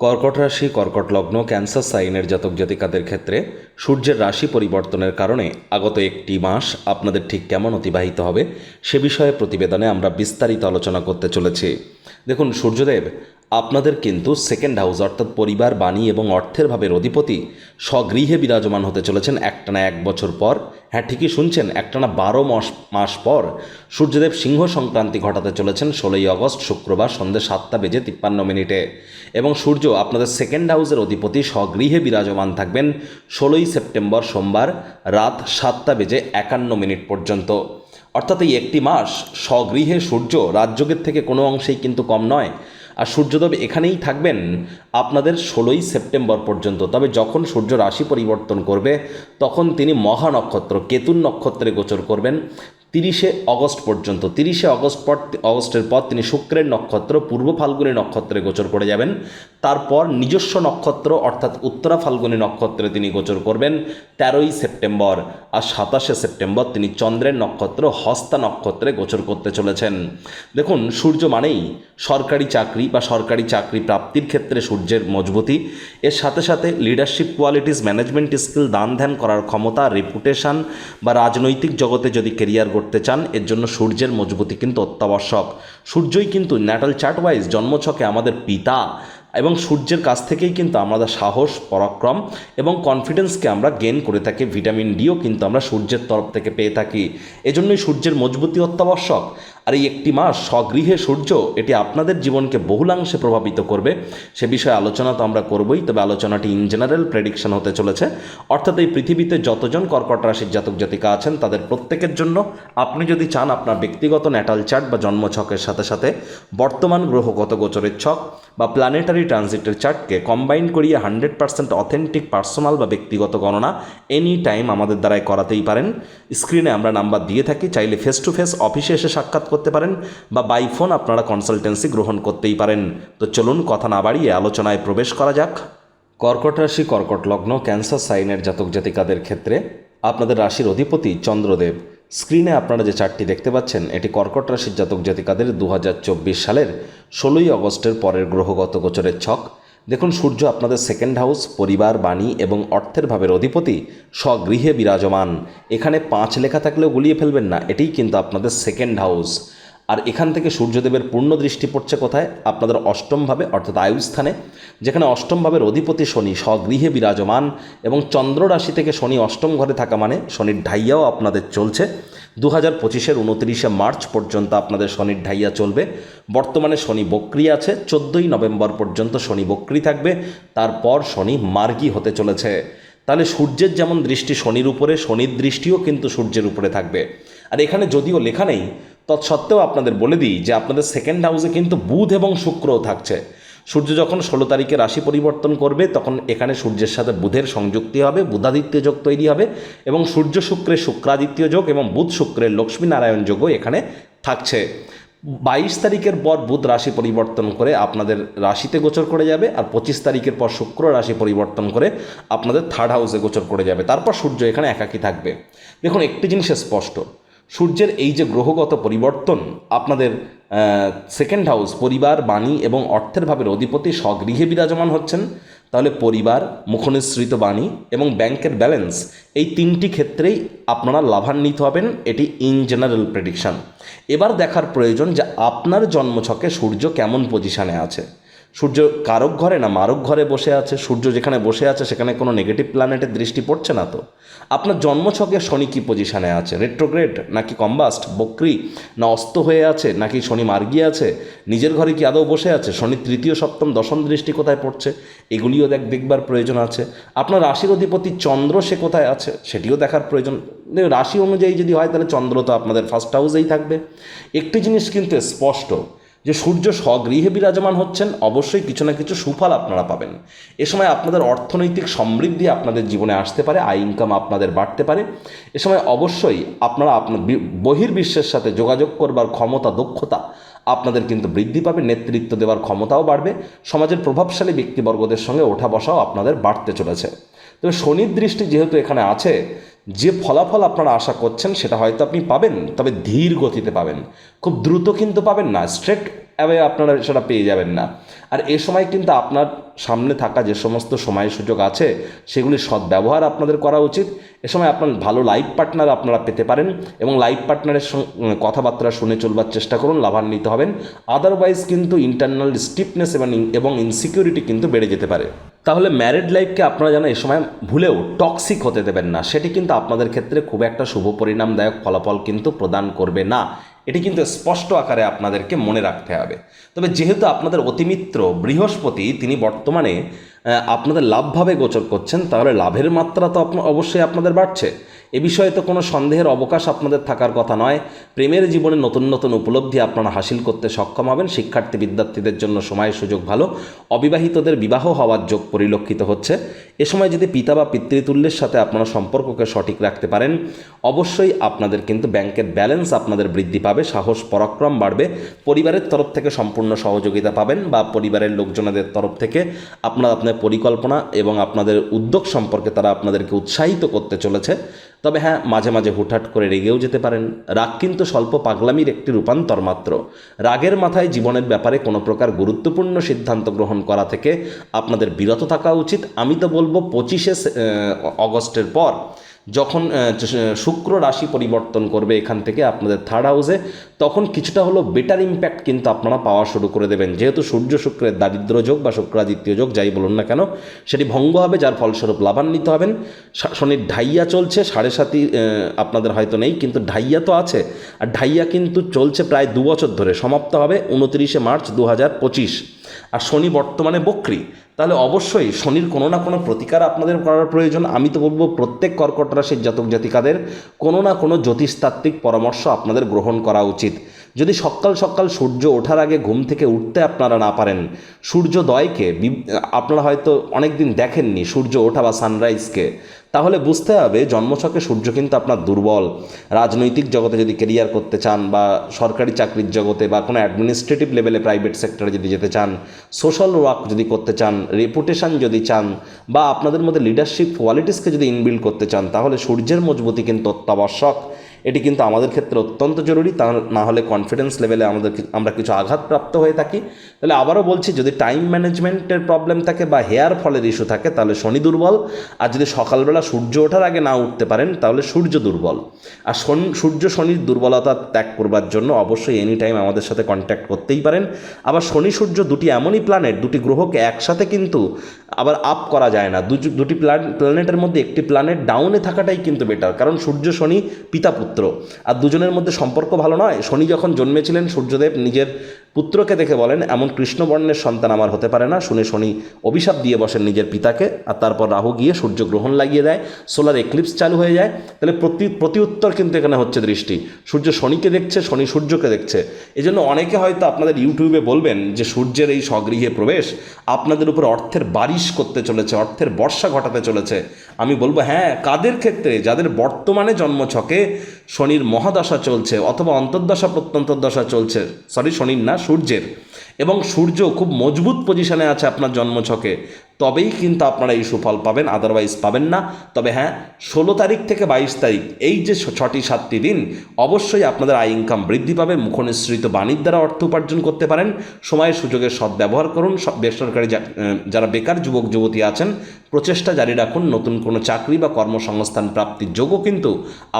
কর্কট রাশি, কর্কট লগ্ন, ক্যান্সার সাইনের জাতক জাতিকাদের ক্ষেত্রে সূর্যের রাশি পরিবর্তনের কারণে আগত একটি মাস আপনাদের ঠিক কেমন অতিবাহিত হবে সে বিষয়ে প্রতিবেদনে আমরা বিস্তারিত আলোচনা করতে চলেছি। দেখুন, সূর্যদেব, আপনাদের কিন্তু সেকেন্ড হাউস অর্থাৎ পরিবার, বাণী এবং অর্থের ভাবের অধিপতি স্বগৃহে বিরাজমান হতে চলেছেন একটানা এক বছর পর। হ্যাঁ ঠিকই শুনছেন, একটানা বারো মাস মাস পর সূর্যদেব সিংহ সংক্রান্তি ঘটাতে চলেছেন ষোলোই অগস্ট, শুক্রবার সন্ধ্যে সাতটা বেজে তিপ্পান্ন মিনিটে। এবং সূর্য আপনাদের সেকেন্ড হাউসের অধিপতি, স্বগৃহে বিরাজমান থাকবেন ষোলোই সেপ্টেম্বর সোমবার রাত সাতটা বেজে একান্ন মিনিট পর্যন্ত। অর্থাৎ এই একটি মাস স্বগৃহে সূর্য রাজযোগের থেকে কোনো অংশেই কিন্তু কম নয় আর সূর্যদেব এখানেই থাকবেন আপনাদের ষোলোই সেপ্টেম্বর পর্যন্ত। তবে যখন সূর্য রাশি পরিবর্তন করবে, তখন তিনি মহানক্ষত্র কেতুন নক্ষত্রে গোচর করবেন। তিরিশে অগস্ট পর্যন্ত, তিরিশে অগস্ট পর, অগস্টের পর তিনি শুক্রের নক্ষত্র, পূর্ব ফাল্গুনী নক্ষত্রে গোচর করে যাবেন। তারপর নিজস্ব নক্ষত্র, অর্থাৎ উত্তরা ফাল্গুনী নক্ষত্রে তিনি গোচর করবেন তেরোই সেপ্টেম্বর। আর সাতাশে সেপ্টেম্বর তিনি চন্দ্রের নক্ষত্র, হস্তা নক্ষত্রে গোচর করতে চলেছেন। দেখুন, সূর্য মানেই সরকারি চাকরি বা সরকারি চাকরি প্রাপ্তির ক্ষেত্রে সূর্যের মজবুতি। এর সাথে সাথে লিডারশিপ কোয়ালিটিস ম্যানেজমেন্ট স্কিল দান ধ্যান করার ক্ষমতা রেপুটেশন বা রাজনৈতিক জগতে যদি কেরিয়ার গড়তে চান, এর জন্য সূর্যের মজবুতি কিন্তু অত্যাবশ্যক। সূর্যই কিন্তু ন্যাটাল চার্ট ওয়াইজ জন্মছকে আমাদের পিতা এবং সূর্যের কাছ থেকেই কিন্তু আমাদের সাহস, পরাক্রম এবং কনফিডেন্সকে আমরা গেন করে থাকি। ভিটামিন ডিও কিন্তু আমরা সূর্যের তরফ থেকে পেয়ে থাকি। এজন্যই সূর্যের মজবুতি অত্যাবশ্যক। আর এই একটি মাস স্বগৃহে সূর্য, এটি আপনাদের জীবনকে বহুলাংশে প্রভাবিত করবে। সে বিষয়ে আলোচনা তো আমরা করবই, তবে আলোচনাটি ইন জেনারেল প্রেডিকশন হতে চলেছে। অর্থাৎ এই পৃথিবীতে যতজন কর্কট রাশির জাতক জাতিকা আছেন, তাদের প্রত্যেকের জন্য আপনি যদি চান আপনার ব্যক্তিগত ন্যাটাল চার্ট বা জন্মছকের সাথে সাথে বর্তমান গ্রহগত গোচরের ছক বা প্ল্যানেটারি ট্রানজিটের চার্টকে কম্বাইন করিয়ে হান্ড্রেড পার্সেন্ট অথেন্টিক পার্সোনাল বা ব্যক্তিগত গণনা এনি টাইম আমাদের দ্বারাই করাতেই পারেন। স্ক্রিনে আমরা নাম্বার দিয়ে থাকি, চাইলে ফেস টু ফেস অফিসে এসে সাক্ষাৎ করতে পারেন বা বাই ফোন আপনারা কনসালটেন্সি গ্রহণ করতেই পারেন। তো চলুন কথা না বাড়িয়ে আলোচনায় প্রবেশ করা যাক। কর্কট রাশি, কর্কট লগ্ন ক্যান্সার সাইনের জাতক জাতিকাদের ক্ষেত্রে আপনাদের রাশির অধিপতি চন্দ্রদেব। স্ক্রিনে আপনারা যে চারটি দেখতে পাচ্ছেন, এটি কর্কট রাশির জাতক জাতিকাদের দু হাজার চব্বিশ সালের ষোলোই অগস্টের পরের গ্রহগত গোচরের ছক। দেখুন, সূর্য আপনাদের সেকেন্ড হাউস পরিবার, বাণী এবং অর্থের ভাবের অধিপতি, স্বগৃহে বিরাজমান। এখানে পাঁচ লেখা থাকলেও গুলিয়ে ফেলবেন না, এটিই কিন্তু আপনাদের সেকেন্ড হাউস আর এখান থেকে সূর্যদেবের পূর্ণ দৃষ্টি পড়ছে কোথায়? আপনাদের অষ্টমভাবে অর্থাৎ আয়ুস্থানে, যেখানে অষ্টমভাবের অধিপতি শনি, স্বগৃহে বিরাজমান এবং চন্দ্র রাশি থেকে শনি অষ্টম ঘরে থাকা মানে শনির ঢাইয়াও আপনাদের চলছে। দু হাজার পঁচিশের উনত্রিশে মার্চ পর্যন্ত আপনাদের শনির ঢাইয়া চলবে। বর্তমানে শনি বক্রি আছে, চোদ্দোই নভেম্বর পর্যন্ত শনি বক্রি থাকবে। তারপর শনি মার্গী হতে চলেছে। তাহলে সূর্যের যেমন দৃষ্টি শনির উপরে, শনির দৃষ্টিও কিন্তু সূর্যের উপরে থাকবে। আর এখানে যদিও লেখা নেই, তৎসত্ত্বেও আপনাদের বলে দিই যে আপনাদের সেকেন্ড হাউসে কিন্তু বুধ এবং শুক্রও থাকছে। সূর্য যখন ষোলো তারিখে রাশি পরিবর্তন করবে, তখন এখানে সূর্যের সাথে বুধের সংযুক্তি হবে, বুধাদিত্য যোগ তৈরি হবে এবং সূর্য শুক্রের শুক্রাদিত্য যোগ এবং বুধ শুক্রের লক্ষ্মীনারায়ণ যোগও এখানে থাকছে। বাইশ তারিখের পর বুধ রাশি পরিবর্তন করে আপনাদের রাশিতে গোচর করে যাবে আর পঁচিশ তারিখের পর শুক্র রাশি পরিবর্তন করে আপনাদের থার্ড হাউসে গোচর করে যাবে। তারপর সূর্য এখানে একাকী থাকবে। দেখুন, একটি জিনিস স্পষ্ট। সূর্যের এই যে গ্রহগত পরিবর্তন, আপনাদের সেকেন্ড হাউস পরিবার, বাণী এবং অর্থের ভাবের অধিপতি স্বগৃহে বিরাজমান হচ্ছেন। তাহলে পরিবার, মুখনিসৃত বাণী এবং ব্যাংকের ব্যালেন্স এই তিনটি ক্ষেত্রেই আপনারা লাভান্বিত হবেন, এটি ইন জেনারেল প্রেডিকশান। এবার দেখার প্রয়োজন যে আপনার জন্মছকে সূর্য কেমন পজিশানে আছে। সূর্য কারক ঘরে না মারক ঘরে বসে আছে? সূর্য যেখানে বসে আছে, সেখানে কোনো নেগেটিভ প্ল্যানেটের দৃষ্টি পড়ছে না তো? আপনার জন্মছকে শনি কী পজিশানে আছে? রেট্রোগ্রেড নাকি কম্বাস্ট বক্রি না অস্ত হয়ে আছে? নাকি শনি মার্গিয়ে আছে? নিজের ঘরে কি আদৌ বসে আছে? শনি তৃতীয়, সপ্তম, দশম দৃষ্টি কোথায় পড়ছে? এগুলিও দেখ, দেখবার প্রয়োজন আছে। আপনার রাশির অধিপতি চন্দ্র সে কোথায় আছে? সেটিও দেখার প্রয়োজন। রাশি অনুযায়ী যদি হয়, তাহলে চন্দ্র তো আপনাদের ফার্স্ট হাউসেই থাকবে। একটি জিনিস কিন্তু স্পষ্ট যে সূর্য স্বগৃহে বিরাজমান হচ্ছেন, অবশ্যই কিছু না কিছু সুফল আপনারা পাবেন। এ সময় আপনাদের অর্থনৈতিক সমৃদ্ধি আপনাদের জীবনে আসতে পারে, আয় ইনকাম আপনাদের বাড়তে পারে। এ সময় অবশ্যই আপনারা আপনার বহির্বিশ্বের সাথে যোগাযোগ করবার ক্ষমতা, দক্ষতা আপনাদের কিন্তু বৃদ্ধি পাবে, নেতৃত্ব দেওয়ার ক্ষমতাও বাড়বে, সমাজের প্রভাবশালী ব্যক্তিবর্গদের সঙ্গে ওঠা বসাও আপনাদের বাড়তে চলেছে। তবে শনির দৃষ্টি যেহেতু এখানে আছে যে ফলাফল আপনারা আশা করছেন সেটা হয়তো আপনি পাবেন, তবে ধীর গতিতে পাবেন। খুব দ্রুত কিন্তু পাবেন না স্ট্রেট অ্যাওয়ে আপনারা সেটা পেয়ে যাবেন না। আর এ সময় কিন্তু আপনার সামনে থাকা যে সমস্ত সময় সুযোগ আছে সেগুলির সদ্ব্যবহার আপনাদের করা উচিত। এ সময় আপনার ভালো লাইফ পার্টনার আপনারা পেতে পারেন এবং লাইফ পার্টনারের কথাবার্তা শুনে চলবার চেষ্টা করুন, লাভান্বিত হবেন। আদারওয়াইজ কিন্তু ইন্টারনাল স্টিফনেস এবং ইনসিকিউরিটি কিন্তু বেড়ে যেতে পারে। তাহলে ম্যারিড লাইফকে আপনারা যেন এ সময় ভুলেও টক্সিক হতে দেবেন না, সেটি কিন্তু আপনাদের ক্ষেত্রে খুব একটা শুভ পরিণামদায়ক ফলাফল কিন্তু প্রদান করবে না। এটি কিন্তু স্পষ্ট আকারে আপনাদেরকে মনে রাখতে হবে। তবে যেহেতু আপনাদের অতিমিত্র বৃহস্পতি, তিনি বর্তমানে আপনাদের লাভভাবে গোচর করছেন, তাহলে লাভের মাত্রা তো অবশ্যই আপনাদের বাড়ছে। এ বিষয়ে তো কোনো সন্দেহের অবকাশ আপনাদের থাকার কথা নয়। প্রেমের জীবনে নতুন নতুন উপলব্ধি আপনারা হাসিল করতে সক্ষম হবেন। শিক্ষার্থী বিদ্যার্থীদের জন্য সময় সুযোগ ভালো। অবিবাহিতদের বিবাহ হওয়ার যোগ পরিলক্ষিত হচ্ছে। এ সময় যদি পিতা বা পিতৃতুল্যের সাথে আপনারা সম্পর্ককে সঠিক রাখতে পারেন, অবশ্যই আপনাদের কিন্তু ব্যাংকের ব্যালেন্স আপনাদের বৃদ্ধি পাবে, সাহস, পরাক্রম বাড়বে। পরিবারের তরফ থেকে সম্পূর্ণ সহযোগিতা পাবেন বা পরিবারের লোকজনদের তরফ থেকে আপনারা আপনার পরিকল্পনা এবং আপনাদের উদ্যোগ সম্পর্কে তারা আপনাদেরকে উৎসাহিত করতে চলেছে। তবে হ্যাঁ মাঝে মাঝে হুটহাট করে রেগেও যেতে পারেন। রাগ কিন্তু স্বল্প পাগলামির একটি রূপান্তর মাত্র। রাগের মাথায় জীবনের ব্যাপারে কোনো প্রকার গুরুত্বপূর্ণ সিদ্ধান্ত গ্রহণ করা থেকে আপনাদের বিরত থাকা উচিত। আমি তো বলব পঁচিশে অগস্টের পর যখন শুক্র রাশি পরিবর্তন করবে এখান থেকে আপনাদের থার্ড হাউসে তখন কিছুটা হলো বেটার ইম্প্যাক্ট কিন্তু আপনারা পাওয়া শুরু করে দেবেন। যেহেতু সূর্য শুক্রের দারিদ্র যোগ বা শুক্রাদিত্য যোগ, যাই বলুন না কেন, সেটি ভঙ্গ হবে, যার ফলস্বরূপ লাভান্বিত হবেন। শনির ঢাইয়া চলছে, সাড়ে সাতই আপনাদের হয়তো নেই, কিন্তু ঢাইয়া তো আছে। আর ঢাইয়া কিন্তু চলছে প্রায় দু বছর ধরে, সমাপ্ত হবে উনত্রিশে মার্চ দু হাজার পঁচিশ। আর শনি বর্তমানে বক্রি তাহলে অবশ্যই শনির কোনো না কোনো প্রতিকার আপনাদের করার প্রয়োজন। আমি তো বলব প্রত্যেক কর্কট রাশির জাতক জাতিকাদের কোনো না কোনো জ্যোতিষতাত্ত্বিক পরামর্শ আপনাদের গ্রহণ করা উচিত। যদি সকাল সকাল সূর্য ওঠার আগে ঘুম থেকে উঠতে আপনারা না পারেন, সূর্যোদয়কে আপনারা হয়তো অনেক দিন দেখেননি সূর্য ওঠা বা সানরাইজকে তাহলে বুঝতে হবে জন্মছকে সূর্য কিন্তু আপনার দুর্বল। রাজনৈতিক জগতে যদি কেরিয়ার করতে চান বা সরকারি চাকরির জগতে বা কোনো অ্যাডমিনিস্ট্রেটিভ লেভেলে প্রাইভেট সেক্টরে যদি যেতে চান সোশ্যাল ওয়ার্ক যদি করতে চান রেপুটেশান যদি চান, বা আপনাদের মধ্যে লিডারশিপ কোয়ালিটিসকে যদি ইনবিল্ড করতে চান, তাহলে সূর্যের মজবুতি কিন্তু অত্যাবশ্যক। এটি কিন্তু আমাদের ক্ষেত্রে অত্যন্ত জরুরি, তা না হলে কনফিডেন্স লেভেলে আমাদের আমরা কিছু আঘাতপ্রাপ্ত হয়ে থাকি। তাহলে আবারও বলছি, যদি টাইম ম্যানেজমেন্টের প্রবলেম থাকে বা হেয়ার ফলের ইস্যু থাকে, তাহলে শনি দুর্বল। আর যদি সকালবেলা সূর্য ওঠার আগে না উঠতে পারেন, তাহলে সূর্য দুর্বল। আর শনি, সূর্য শনির দুর্বলতা ত্যাগ করবার জন্য অবশ্যই এনি টাইম আমাদের সাথে কন্ট্যাক্ট করতেই পারেন। আবার শনি সূর্য দুটি এমনই প্ল্যানেট দুটি গ্রহকে একসাথে কিন্তু আবার আপ করা যায় না। দুটি প্ল্যানেটের মধ্যে একটি প্ল্যানেট ডাউনে থাকাটাই কিন্তু বেটার কারণ সূর্য শনি পিতা পুত্র আর দুজনের মধ্যে সম্পর্ক ভালো নয়। শনি যখন জন্মেছিলেন, সূর্যদেব নিজের পুত্রকে দেখে বলেন, এমন কৃষ্ণবর্ণের সন্তান আমার হতে পারে না। শুনে শনি অভিশাপ দিয়ে বসেন নিজের পিতাকে। আর তারপর রাহু গিয়ে সূর্য গ্রহণ লাগিয়ে দেয়। সোলার এক্লিপস চালু হয়ে যায়। তাহলে প্রতি প্রতি উত্তর কিন্তু এখানে হচ্ছে দৃষ্টি। সূর্য শনিকে দেখছে, শনি সূর্যকে দেখছে। এই জন্য অনেকে হয়তো আপনাদের ইউটিউবে বলবেন যে সূর্যের এই স্বগৃহে প্রবেশ আপনাদের উপর অর্থের বারিশ করতে চলেছে, অর্থের বর্ষা ঘটাতে চলেছে। আমি বলব হ্যাঁ কাদের ক্ষেত্রে? যাদের বর্তমানে জন্মছকে শনির মহাদশা চলছে অথবা অন্তর্দশা, প্রত্যন্তর্দশা চলছে সরি শনির না, সূর্যের। এবং সূর্য খুব মজবুত পজিশনে আছে আপনার জন্মছকে, তবেই কিন্তু আপনারা এই সুফল পাবেন আদারওয়াইজ পাবেন না। তবে হ্যাঁ ষোলো তারিখ থেকে বাইশ তারিখ, এই যে ছটি সাতটি দিন, অবশ্যই আপনাদের আয় ইনকাম বৃদ্ধি পাবে, মুখনিসৃত বাণীর দ্বারা অর্থ উপার্জন করতে পারেন। সময়ের সুযোগের সদ্ব্যবহার করুন, সব বেসরকারি যারা বেকার যুবক, যুবতী আছেন, প্রচেষ্টা জারি রাখুন, নতুন কোনো চাকরি বা কর্মসংস্থান প্রাপ্তির যোগও কিন্তু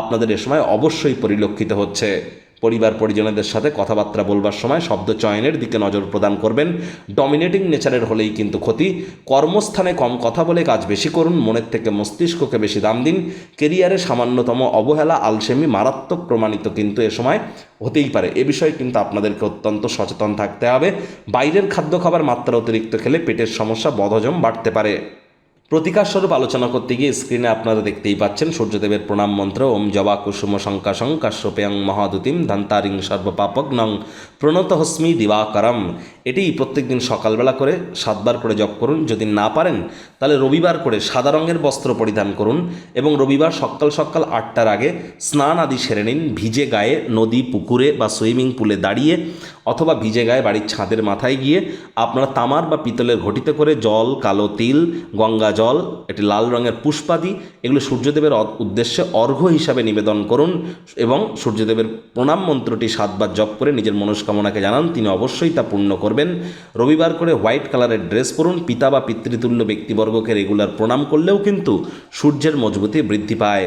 আপনাদের এ সময় অবশ্যই পরিলক্ষিত হচ্ছে। পরিবার পরিজনদের সাথে কথাবার্তা বলবার সময় শব্দ চয়নের দিকে নজর প্রদান করবেন। ডমিনেটিং নেচারের হলেই কিন্তু ক্ষতি। কর্মস্থানে কম কথা বলে কাজ বেশি করুন, মনের থেকে মস্তিষ্ককে বেশি দাম দিন। কেরিয়ারে সামান্যতম অবহেলা, আলসেমি, মারাত্মক প্রমাণিত কিন্তু এ সময় হতেই পারে। এ বিষয়ে কিন্তু আপনাদেরকে অত্যন্ত সচেতন থাকতে হবে। বাইরের খাদ্য খাবার মাত্রা অতিরিক্ত খেলে পেটের সমস্যা, বদহজম বাড়তে পারে। প্রতিকার স্বরূপ আলোচনা করতে গিয়ে স্ক্রিনে আপনারা দেখতেই পাচ্ছেন সূর্যদেবের প্রণাম মন্ত্র, ওম জবা কুসুম শঙ্কাশং কাশ্যপেয়ং মহাদুতিম ধন্তারিং সর্বপাপক নং প্রণত হস্মি দিবাকরম। এটি প্রত্যেকদিন সকালবেলা করে সাতবার করে জপ করুন, যদি না পারেন তাহলে রবিবার করে সাদা রঙের বস্ত্র পরিধান করুন এবং রবিবার সকাল সকাল আটটার আগে স্নান আদি সেরে নিন ভিজে গায়ে নদী, পুকুরে বা সুইমিং পুলে দাঁড়িয়ে অথবা ভিজে গায়ে বাড়ির ছাদের মাথায় গিয়ে আপনারা তামার বা পিতলের ঘটিতে করে জল, কালো তিল, গঙ্গা জল, একটি লাল রঙের পুষ্পাদি, এগুলো সূর্যদেবের উদ্দেশ্যে অর্ঘ্য হিসাবে নিবেদন করুন এবং সূর্যদেবের প্রণাম মন্ত্রটি সাতবার জপ করে নিজের মনস্কামনাকে জানান, তিনি অবশ্যই তা পূর্ণ করবেন। রবিবার করে হোয়াইট কালারের ড্রেস পরুন, পিতা বা পিতৃতুল্য ব্যক্তিবর্গকে রেগুলার প্রণাম করলেও কিন্তু সূর্যের মজবুতি বৃদ্ধি পায়।